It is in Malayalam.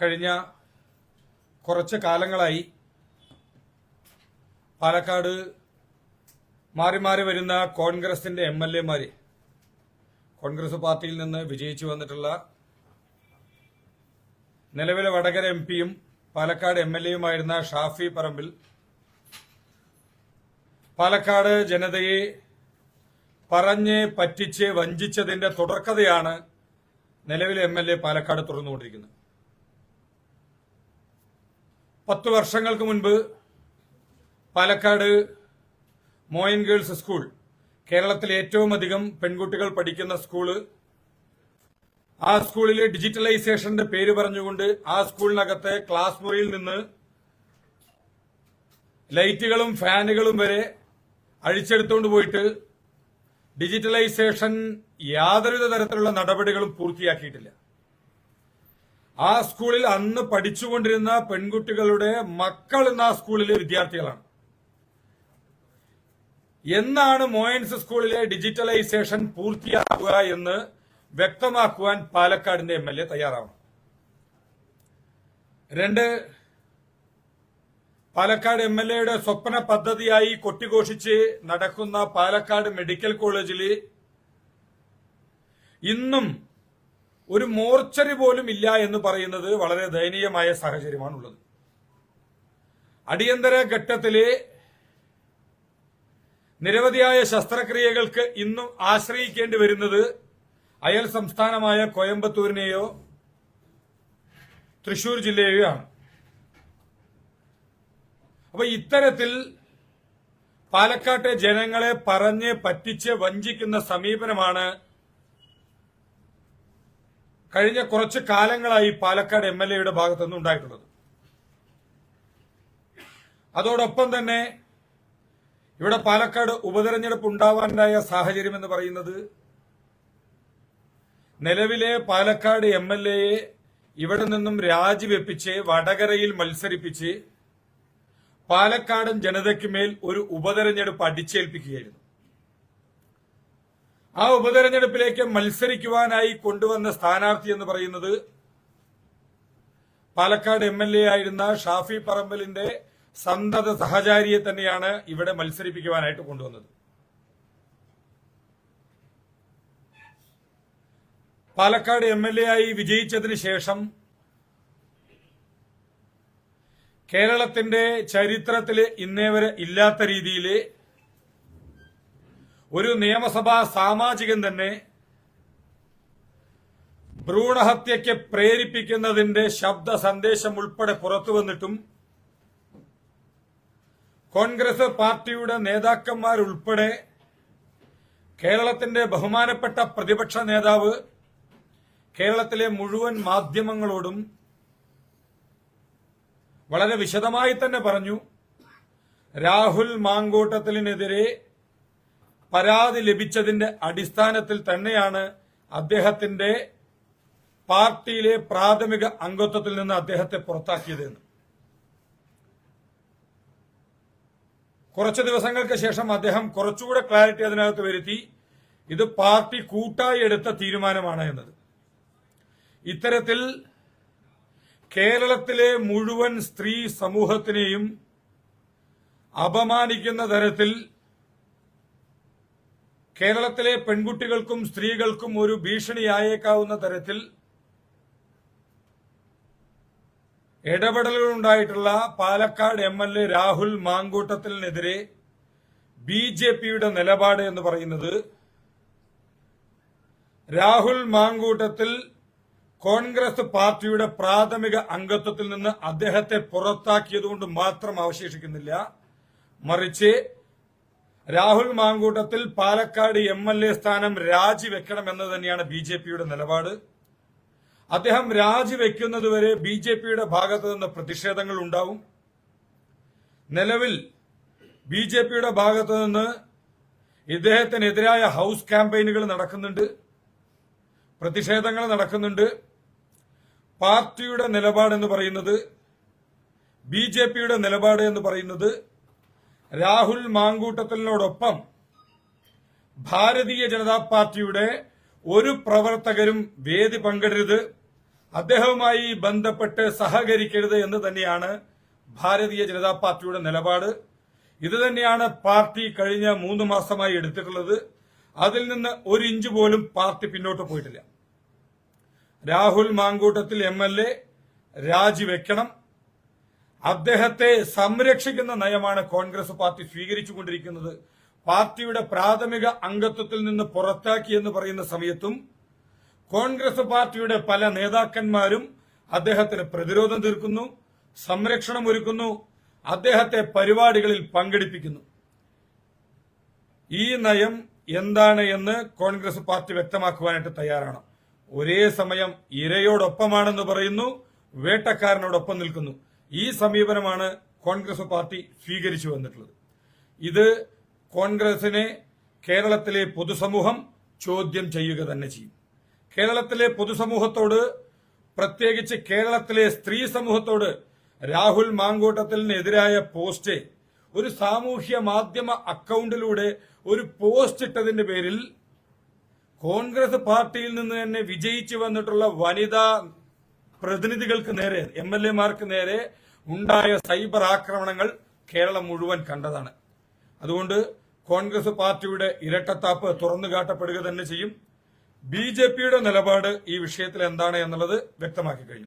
കഴിഞ്ഞ കുറച്ച് കാലങ്ങളായി പാലക്കാട് മാറി മാറി വരുന്ന കോൺഗ്രസിന്റെ എം എൽ എമാര് കോൺഗ്രസ് പാർട്ടിയിൽ നിന്ന് വിജയിച്ചു വന്നിട്ടുള്ള നിലവിലെ വടകര എം പിയും പാലക്കാട് എം എൽ എയുമായിരുന്ന ഷാഫി പറമ്പിൽ പാലക്കാട് ജനതയെ പറഞ്ഞ് പറ്റിച്ച് വഞ്ചിച്ചതിന്റെ തുടർക്കഥയാണ് നിലവിലെ എം എൽ എ പാലക്കാട് തുറന്നുകൊണ്ടിരിക്കുന്നത്. പത്ത് വർഷങ്ങൾക്ക് മുൻപ് പാലക്കാട് മോയൻ ഗേൾസ് സ്കൂൾ കേരളത്തിലെ ഏറ്റവും അധികം പെൺകുട്ടികൾ പഠിക്കുന്ന സ്കൂൾ. ആ സ്കൂളിലെ ഡിജിറ്റലൈസേഷന്റെ പേര് പറഞ്ഞുകൊണ്ട് ആ സ്കൂളിനകത്തെ ക്ലാസ് മുറിയിൽ നിന്ന് ലൈറ്റുകളും ഫാനുകളും വരെ അഴിച്ചെടുത്തുകൊണ്ട് പോയിട്ട് ഡിജിറ്റലൈസേഷൻ യാതൊരുവിധ തരത്തിലുള്ള നടപടികളും പൂർത്തിയാക്കിയിട്ടില്ല. ആ സ്കൂളിൽ അന്ന് പഠിച്ചുകൊണ്ടിരുന്ന പെൺകുട്ടികളുടെ മക്കൾ ഇന്ന് ആ സ്കൂളിലെ വിദ്യാർത്ഥികളാണ്. എന്നാണ് മോയൻസ് സ്കൂളിലെ ഡിജിറ്റലൈസേഷൻ പൂർത്തിയാക്കുക എന്ന് വ്യക്തമാക്കുവാൻ പാലക്കാടിന്റെ എം എൽ എ തയ്യാറാവണം. രണ്ട് പാലക്കാട് എം എൽ എയുടെ സ്വപ്ന പദ്ധതിയായി കൊട്ടിഘോഷിച്ച് നടക്കുന്ന പാലക്കാട് മെഡിക്കൽ കോളേജിൽ ഇന്നും ഒരു മോർച്ചറി പോലും ഇല്ല എന്ന് പറയുന്നത് വളരെ ദയനീയമായ സാഹചര്യമാണുള്ളത്. അടിയന്തര ഘട്ടത്തിൽ നിരവധിയായ ശസ്ത്രക്രിയകൾക്ക് ഇന്നും ആശ്രയിക്കേണ്ടി വരുന്നത് അയൽ സംസ്ഥാനമായ കോയമ്പത്തൂരിനെയോ തൃശൂർ ജില്ലയെയോ ആണ്. അപ്പൊ ഇത്തരത്തിൽ പാലക്കാട്ടെ ജനങ്ങളെ പറഞ്ഞ് പറ്റിച്ച് വഞ്ചിക്കുന്ന സമീപനമാണ് കഴിഞ്ഞ കുറച്ച് കാലങ്ങളായി പാലക്കാട് എം എൽ എയുടെ ഭാഗത്തുനിന്ന് ഉണ്ടായിട്ടുള്ളത്. അതോടൊപ്പം തന്നെ ഇവിടെ പാലക്കാട് ഉപതെരഞ്ഞെടുപ്പ് ഉണ്ടാവാനായ സാഹചര്യം എന്ന് പറയുന്നത് നിലവിലെ പാലക്കാട് എം എൽ എയെ ഇവിടെ നിന്നും രാജിവെപ്പിച്ച് വടകരയിൽ മത്സരിപ്പിച്ച് പാലക്കാടൻ ജനതയ്ക്ക് മേൽ ഒരു ഉപതെരഞ്ഞെടുപ്പ് അടിച്ചേൽപ്പിക്കുകയായിരുന്നു. ആ ഉപതെരഞ്ഞെടുപ്പിലേക്ക് മത്സരിക്കുവാനായി കൊണ്ടുവന്ന സ്ഥാനാർത്ഥി എന്ന് പറയുന്നത് പാലക്കാട് എം എൽ എ ആയിരുന്ന ഷാഫി പറമ്പലിന്റെ സന്തത സഹചാരിയെ തന്നെയാണ് ഇവിടെ മത്സരിപ്പിക്കുവാനായിട്ട് കൊണ്ടുവന്നത്. പാലക്കാട് എം എൽ എ ആയി വിജയിച്ചതിന് ശേഷം കേരളത്തിന്റെ ചരിത്രത്തിൽ ഇന്നേവരെ ഇല്ലാത്ത രീതിയിൽ ഒരു നിയമസഭാ സാമാജികൻ തന്നെ ഭ്രൂണഹത്യയ്ക്ക് പ്രേരിപ്പിക്കുന്നതിന്റെ ശബ്ദ സന്ദേശം ഉൾപ്പെടെ പുറത്തു വന്നിട്ടും കോൺഗ്രസ് പാർട്ടിയുടെ നേതാക്കന്മാരുൾപ്പെടെ കേരളത്തിന്റെ ബഹുമാനപ്പെട്ട പ്രതിപക്ഷ നേതാവ് കേരളത്തിലെ മുഴുവൻ മാധ്യമങ്ങളോടും വളരെ വിശദമായി തന്നെ പറഞ്ഞു രാഹുൽ മാങ്കൂട്ടത്തിനെതിരെ പരാതി ലഭിച്ചതിന്റെ അടിസ്ഥാനത്തിൽ തന്നെയാണ് അദ്ദേഹത്തിന്റെ പാർട്ടിയിലെ പ്രാഥമിക അംഗത്വത്തിൽ നിന്ന് അദ്ദേഹത്തെ പുറത്താക്കിയതെന്ന് കുറച്ച് ദിവസങ്ങൾക്ക് ശേഷം അദ്ദേഹം കുറച്ചുകൂടെ ക്ലാരിറ്റി അതിനകത്ത് വരുത്തി ഇത് പാർട്ടി കൂട്ടായി എടുത്ത തീരുമാനമാണ് എന്നത്. ഇത്തരത്തിൽ കേരളത്തിലെ മുഴുവൻ സ്ത്രീ സമൂഹത്തിനെയും അപമാനിക്കുന്ന തരത്തിൽ കേരളത്തിലെ പെൺകുട്ടികൾക്കും സ്ത്രീകൾക്കും ഒരു ഭീഷണിയായേക്കാവുന്ന തരത്തിൽ ഇടപെടലുകളുണ്ടായിട്ടുള്ള Palakkad M L A Rahul മാങ്കൂട്ടത്തിനെതിരെ B J പിയുടെ നിലപാട് എന്ന് പറയുന്നത് രാഹുൽ മാങ്കൂട്ടത്തിൽ കോൺഗ്രസ് പാർട്ടിയുടെ പ്രാഥമിക അംഗത്വത്തിൽ നിന്ന് അദ്ദേഹത്തെ പുറത്താക്കിയതുകൊണ്ട് മാത്രം അവശേഷിക്കുന്നില്ല. മറിച്ച് Rahul Mamkootathil Palakkad M L A സ്ഥാനം രാജിവെക്കണമെന്ന് തന്നെയാണ് ബി ജെ പിയുടെ നിലപാട്. അദ്ദേഹം രാജിവെക്കുന്നതുവരെ ബി ജെ പിയുടെ ഭാഗത്തു നിന്ന് പ്രതിഷേധങ്ങൾ ഉണ്ടാവും. നിലവിൽ ബി ജെ പിയുടെ ഭാഗത്തു നിന്ന് ഇദ്ദേഹത്തിനെതിരായ ഹൗസ് ക്യാമ്പയിനുകൾ നടക്കുന്നുണ്ട്. പ്രതിഷേധങ്ങൾ നടക്കുന്നുണ്ട്. പാർട്ടിയുടെ നിലപാടെന്ന് പറയുന്നത് ബി ജെ പിയുടെ നിലപാട് എന്ന് പറയുന്നത് രാഹുൽ മാങ്കൂട്ടത്തിനോടൊപ്പം ഭാരതീയ ജനതാ പാർട്ടിയുടെ ഒരു പ്രവർത്തകരും വേദി പങ്കിടരുത് അദ്ദേഹവുമായി ബന്ധപ്പെട്ട് സഹകരിക്കരുത് എന്ന് തന്നെയാണ് ഭാരതീയ ജനതാ പാർട്ടിയുടെ നിലപാട്. ഇത് തന്നെയാണ് പാർട്ടി കഴിഞ്ഞ മൂന്ന് മാസമായി എടുത്തിട്ടുള്ളത്. അതിൽ നിന്ന് ഒരു ഇഞ്ച് പോലും പാർട്ടി പിന്നോട്ട് പോയിട്ടില്ല. Rahul Mamkootathil M L A രാജിവെക്കണം. അദ്ദേഹത്തെ സംരക്ഷിക്കുന്ന നയമാണ് കോൺഗ്രസ് പാർട്ടി സ്വീകരിച്ചുകൊണ്ടിരിക്കുന്നത്. പാർട്ടിയുടെ പ്രാഥമിക അംഗത്വത്തിൽ നിന്ന് പുറത്താക്കി എന്ന് പറയുന്ന സമയത്തും കോൺഗ്രസ് പാർട്ടിയുടെ പല നേതാക്കന്മാരും അദ്ദേഹത്തിന് പ്രതിരോധം തീർക്കുന്നു സംരക്ഷണം ഒരുക്കുന്നു അദ്ദേഹത്തെ പരിപാടികളിൽ പങ്കെടുപ്പിക്കുന്നു. ഈ നയം എന്താണ് എന്ന് കോൺഗ്രസ് പാർട്ടി വ്യക്തമാക്കുവാനായിട്ട് തയ്യാറാണ്. ഒരേ സമയം ഇരയോടൊപ്പമാണെന്ന് പറയുന്നു വേട്ടക്കാരനോടൊപ്പം നിൽക്കുന്നു. ഈ സമീപനമാണ് കോൺഗ്രസ് പാർട്ടി സ്വീകരിച്ചു വന്നിട്ടുള്ളത്. ഇത് കോൺഗ്രസിനെ കേരളത്തിലെ പൊതുസമൂഹം ചോദ്യം ചെയ്യുക തന്നെ ചെയ്യും. കേരളത്തിലെ പൊതുസമൂഹത്തോട് പ്രത്യേകിച്ച് കേരളത്തിലെ സ്ത്രീ സമൂഹത്തോട് രാഹുൽ മാങ്കൂട്ടത്തിനെതിരായ പോസ്റ്റ് ഒരു സാമൂഹ്യ മാധ്യമ അക്കൗണ്ടിലൂടെ ഒരു പോസ്റ്റ് ഇട്ടതിന്റെ പേരിൽ കോൺഗ്രസ് പാർട്ടിയിൽ നിന്ന് തന്നെ വിജയിച്ചു വന്നിട്ടുള്ള വനിതാ പ്രതിനിധികൾക്ക് നേരെ എം എൽ എമാർക്ക് നേരെ ഉണ്ടായ സൈബർ ആക്രമണങ്ങൾ കേരളം മുഴുവൻ കണ്ടതാണ്. അതുകൊണ്ട് കോൺഗ്രസ് പാർട്ടിയുടെ ഇരട്ടത്താപ്പ് തുറന്നു കാട്ടപ്പെടുക തന്നെ ചെയ്യും. ബി നിലപാട് ഈ വിഷയത്തിൽ എന്താണ് എന്നുള്ളത് വ്യക്തമാക്കി കഴിഞ്ഞു.